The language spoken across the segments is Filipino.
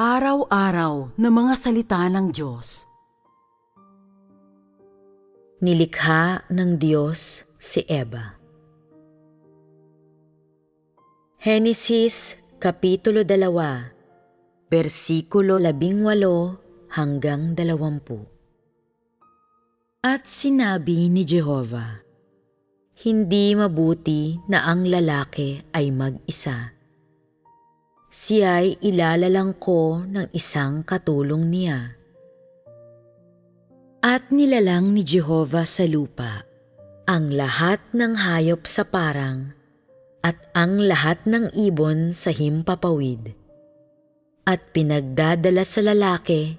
Araw-araw na mga salita ng Diyos. Nilikha ng Diyos si Eva. Henesis Kapitulo 2 Versikulo 18 hanggang 20 At sinabi ni Jehova, Hindi mabuti na ang lalaki ay mag-isa. Siya'y ilalalang ko ng isang katulong niya. At nilalang ni Jehova sa lupa ang lahat ng hayop sa parang at ang lahat ng ibon sa himpapawid. At pinagdadala sa lalaki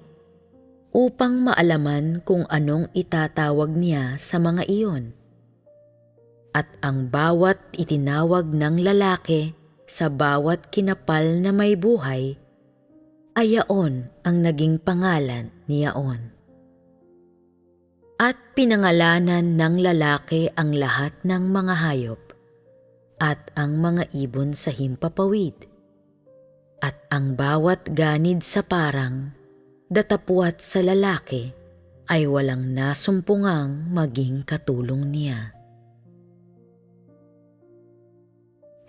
upang maalaman kung anong itatawag niya sa mga iyon. At ang bawat itinawag ng lalaki sa bawat kinapal na may buhay, ayaon ang naging pangalan ni Yaon. At pinangalanan ng lalaki ang lahat ng mga hayop at ang mga ibon sa himpapawid. At ang bawat ganid sa parang, datapuat sa lalaki, ay walang nasumpungang maging katulong niya.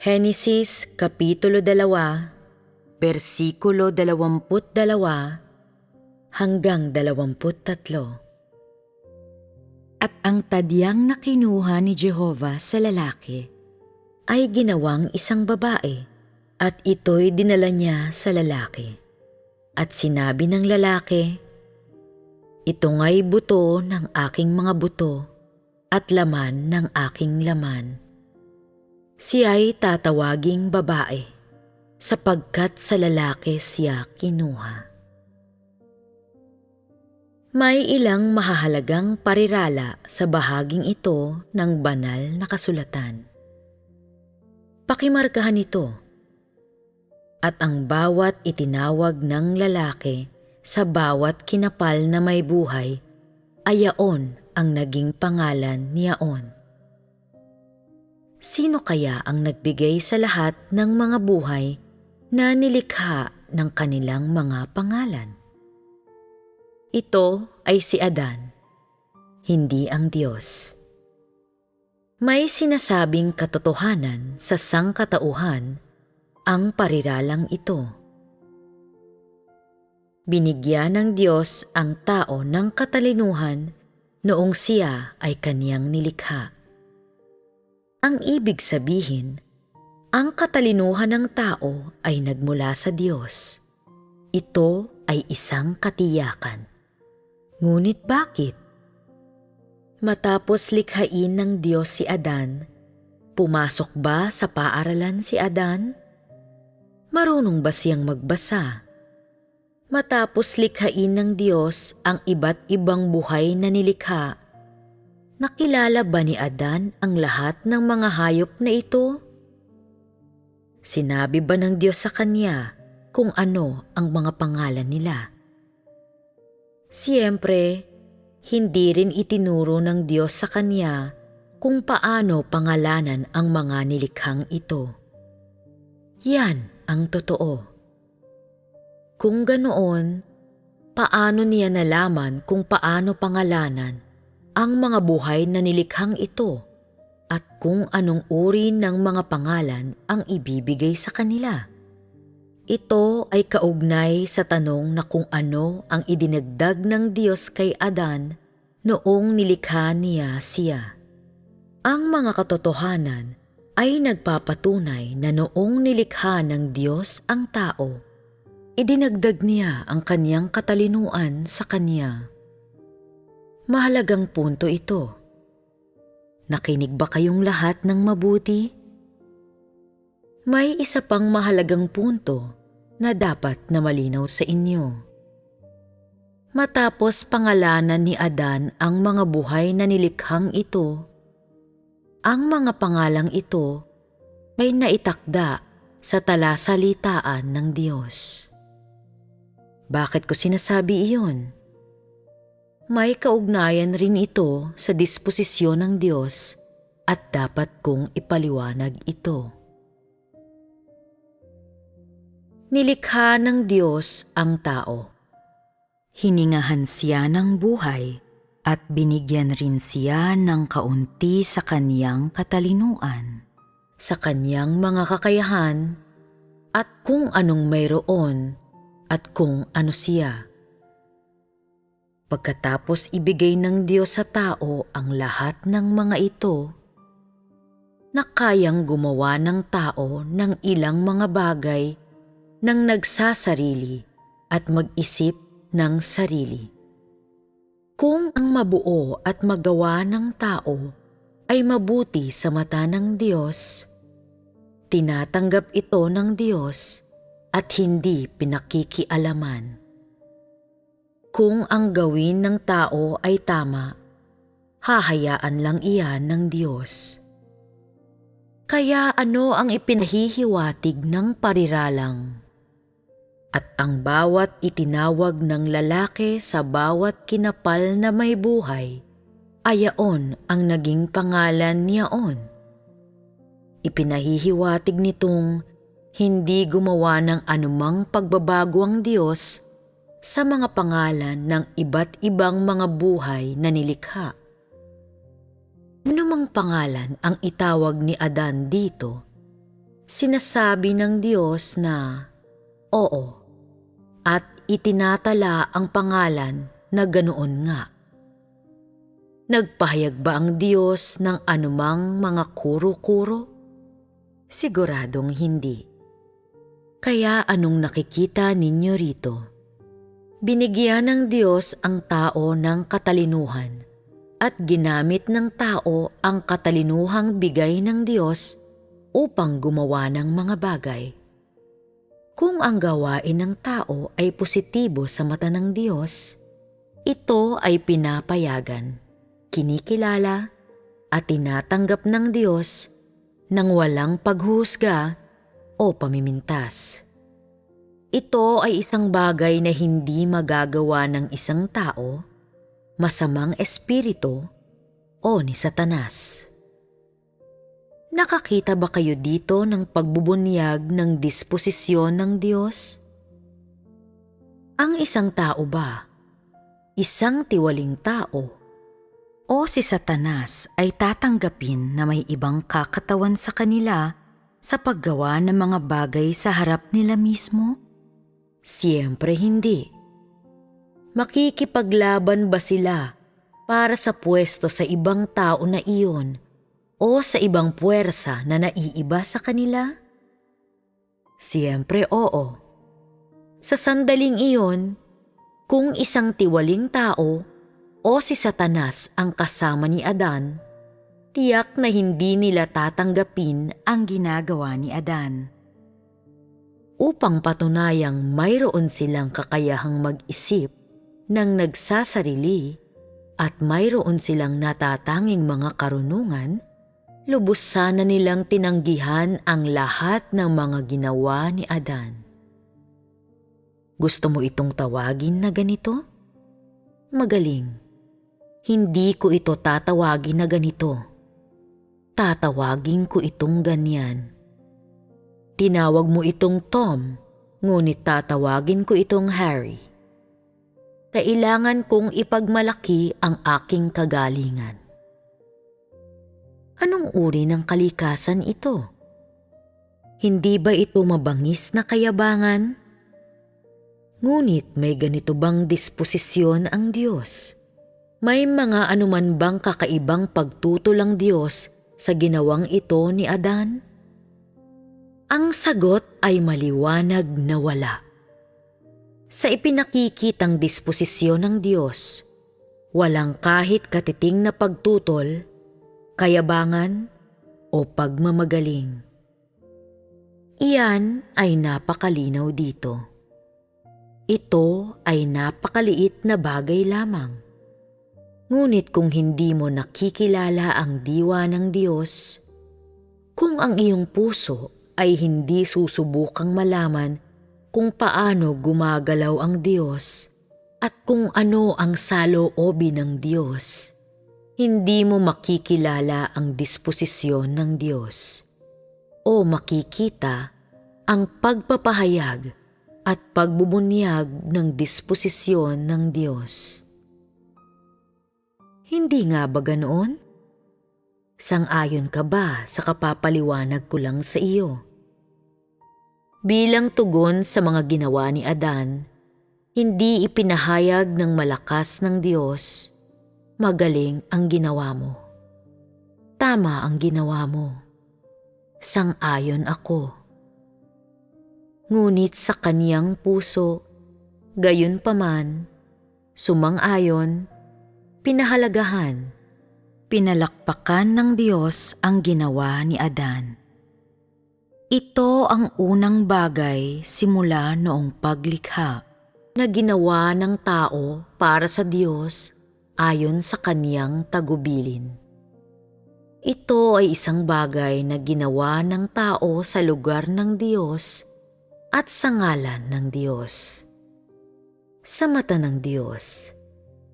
Henesis Kapitulo 2 Versikulo 22 hanggang 23 At ang tadyang na kinuha ni Jehova sa lalaki ay ginawang isang babae at ito'y dinala niya sa lalaki. At sinabi ng lalaki, Ito nga'y buto ng aking mga buto at laman ng aking laman siya'y tatawaging babae sapagkat sa lalaki siya kinuha. May ilang mahahalagang parirala sa bahaging ito ng banal na kasulatan. Pakimarkahan ito. At ang bawat itinawag ng lalaki sa bawat kinapal na may buhay ay yaon ang naging pangalan ni Yaon. Sino kaya ang nagbigay sa lahat ng mga buhay na nilikha ng kanilang mga pangalan? Ito ay si Adan, hindi ang Diyos. May sinasabing katotohanan sa sangkatauhan ang pariralang ito. Binigyan ng Diyos ang tao ng katalinuhan noong siya ay kaniyang nilikha. Ang ibig sabihin, ang katalinuhan ng tao ay nagmula sa Diyos. Ito ay isang katiyakan. Ngunit bakit? Matapos likhain ng Diyos si Adan, pumasok ba sa paaralan si Adan? Marunong ba siyang magbasa? Matapos likhain ng Diyos ang iba't ibang buhay na nilikha, nakilala ba ni Adan ang lahat ng mga hayop na ito? Sinabi ba ng Diyos sa kanya kung ano ang mga pangalan nila? Siyempre, hindi rin itinuro ng Diyos sa kanya kung paano pangalanan ang mga nilikhang ito. Yan ang totoo. Kung ganoon, paano niya nalaman kung paano pangalanan ang mga buhay na nilikhang ito at kung anong uri ng mga pangalan ang ibibigay sa kanila? Ito ay kaugnay sa tanong na kung ano ang idinagdag ng Diyos kay Adan noong nilikha niya siya. Ang mga katotohanan ay nagpapatunay na noong nilikha ng Diyos ang tao, idinagdag niya ang kanyang katalinuan sa kanya. Mahalagang punto ito. Nakinig ba kayong lahat ng mabuti? May isa pang mahalagang punto na dapat na malinaw sa inyo. Matapos pangalanan ni Adan ang mga buhay na nilikhang ito, ang mga pangalang ito ay naitakda sa talasalitaan ng Diyos. Bakit ko sinasabi iyon? May kaugnayan rin ito sa disposisyon ng Diyos at dapat kong ipaliwanag ito. Nilikha ng Diyos ang tao. Hiningahan siya ng buhay at binigyan rin siya ng kaunti sa kaniyang katalinuan. sa kanyang mga kakayahan at kung anong mayroon at kung ano siya. Pagkatapos ibigay ng Diyos sa tao ang lahat ng mga ito, na kayang gumawa ng tao ng ilang mga bagay nang nagsasarili at mag-isip ng sarili. Kung ang mabuo at magawa ng tao ay mabuti sa mata ng Diyos, tinatanggap ito ng Diyos at hindi pinakikialaman. Kung ang gawin ng tao ay tama, hahayaan lang iyan ng Diyos. Kaya ano ang ipinahihiwatig ng pariralang? At ang bawat itinawag ng lalaki sa bawat kinapal na may buhay, ayaon ang naging pangalan niyaon ipinahihiwatig nitong hindi gumawa ng anumang pagbabago ang Diyos sa mga pangalan ng iba't ibang mga buhay na nilikha. Anumang pangalan ang itawag ni Adan dito, sinasabi ng Diyos na oo at itinatala ang pangalan na ganoon nga. Nagpahayag ba ang Diyos ng anumang mga kuro-kuro? Siguradong hindi. Kaya anong nakikita ninyo rito? Binigyan ng Diyos ang tao ng katalinuhan at ginamit ng tao ang katalinuhang bigay ng Diyos upang gumawa ng mga bagay. Kung ang gawain ng tao ay positibo sa mata ng Diyos, ito ay pinapayagan, kinikilala at tinatanggap ng Diyos nang walang paghusga o pamimintas. Ito ay isang bagay na hindi magagawa ng isang tao, masamang espiritu o ni Satanas. Nakakita ba kayo dito ng pagbubunyag ng disposisyon ng Diyos? Ang isang tao ba? Isang tiwaling tao o si Satanas ay tatanggapin na may ibang kakatawan sa kanila sa paggawa ng mga bagay sa harap nila mismo? Siyempre hindi. Makikipaglaban ba sila para sa pwesto sa ibang tao na iyon o sa ibang puwersa na naiiba sa kanila? Siyempre oo. Sa sandaling iyon, kung isang tiwaling tao o si Satanas ang kasama ni Adan, tiyak na hindi nila tatanggapin ang ginagawa ni Adan. Upang patunayang mayroon silang kakayahang mag-isip ng nagsasarili at mayroon silang natatanging mga karunungan, lubos sana nilang tinanggihan ang lahat ng mga ginawa ni Adan. Gusto mo itong tawagin na ganito? Magaling hindi ko ito tatawagin na ganito. Tatawagin ko itong ganyan. Tinawag mo itong Tom, ngunit tatawagin ko itong Harry. Kailangan kong ipagmalaki ang aking kagalingan. Anong uri ng kalikasan ito? Hindi ba ito mabangis na kayabangan? Ngunit may ganito bang disposisyon ang Diyos? May mga anuman bang kakaibang pagtutol Diyos sa ginawang ito ni Adan? Ang sagot ay maliwanag na wala. Sa ipinakikitang disposisyon ng Diyos, walang kahit katiting na pagtutol, kayabangan o pagmamagaling. Iyan ay napakalinaw dito. Ito ay napakaliit na bagay lamang Ngunit kung hindi mo nakikilala ang diwa ng Diyos, kung ang iyong puso ay hindi susubukang malaman kung paano gumagalaw ang Diyos at kung ano ang saloobin ng Diyos, hindi mo makikilala ang disposisyon ng Diyos o makikita ang pagpapahayag at pagbubunyag ng disposisyon ng Diyos. Hindi nga ba ganoon? Sang-ayon ka ba sa kapapaliwanag ko lang sa iyo? Bilang tugon sa mga ginawa ni Adan, hindi ipinahayag ng malakas ng Diyos, magaling ang ginawa mo. Tama ang ginawa mo. Sang-ayon ako. Ngunit sa kaniyang puso, gayon paman, sumang-ayon, pinahalagahan, Pinalakpakan ng Diyos ang ginawa ni Adan. Ito ang unang bagay simula noong paglikha. na ginawa ng tao para sa Diyos ayon sa kaniyang tagubilin. Ito ay isang bagay na ginawa ng tao sa lugar ng Diyos at sa ngalan ng Diyos. Sa mata ng Diyos,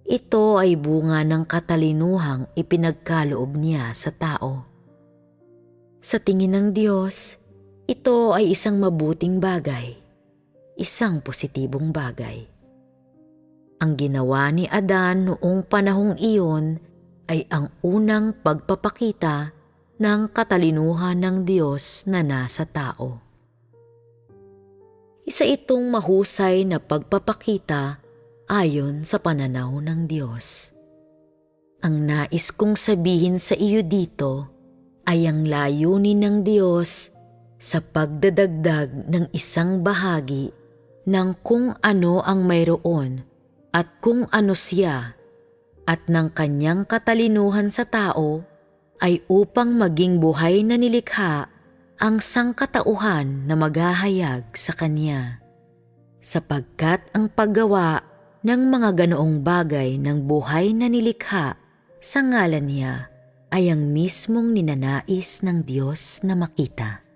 ito ay bunga ng katalinuhang ipinagkaloob niya sa tao. Sa tingin ng Diyos, ito ay isang mabuting bagay isang positibong bagay. Ang ginawa ni Adan noong panahong iyon ay ang unang pagpapakita ng katalinuhan ng Diyos na nasa tao. Isa itong mahusay na pagpapakita ayon sa pananaw ng Diyos. Ang nais kong sabihin sa iyo dito ay ang layunin ng Diyos sa pagdadagdag ng isang bahagi ng kung ano ang mayroon at kung ano siya at ng kanyang katalinuhan sa tao ay upang maging buhay na nilikha ang sangkatauhan na maghahayag sa kanya. Sapagkat ang paggawa ng mga ganoong bagay ng buhay na nilikha sa ngalan niya ay ang mismong ninanais ng Diyos na makita.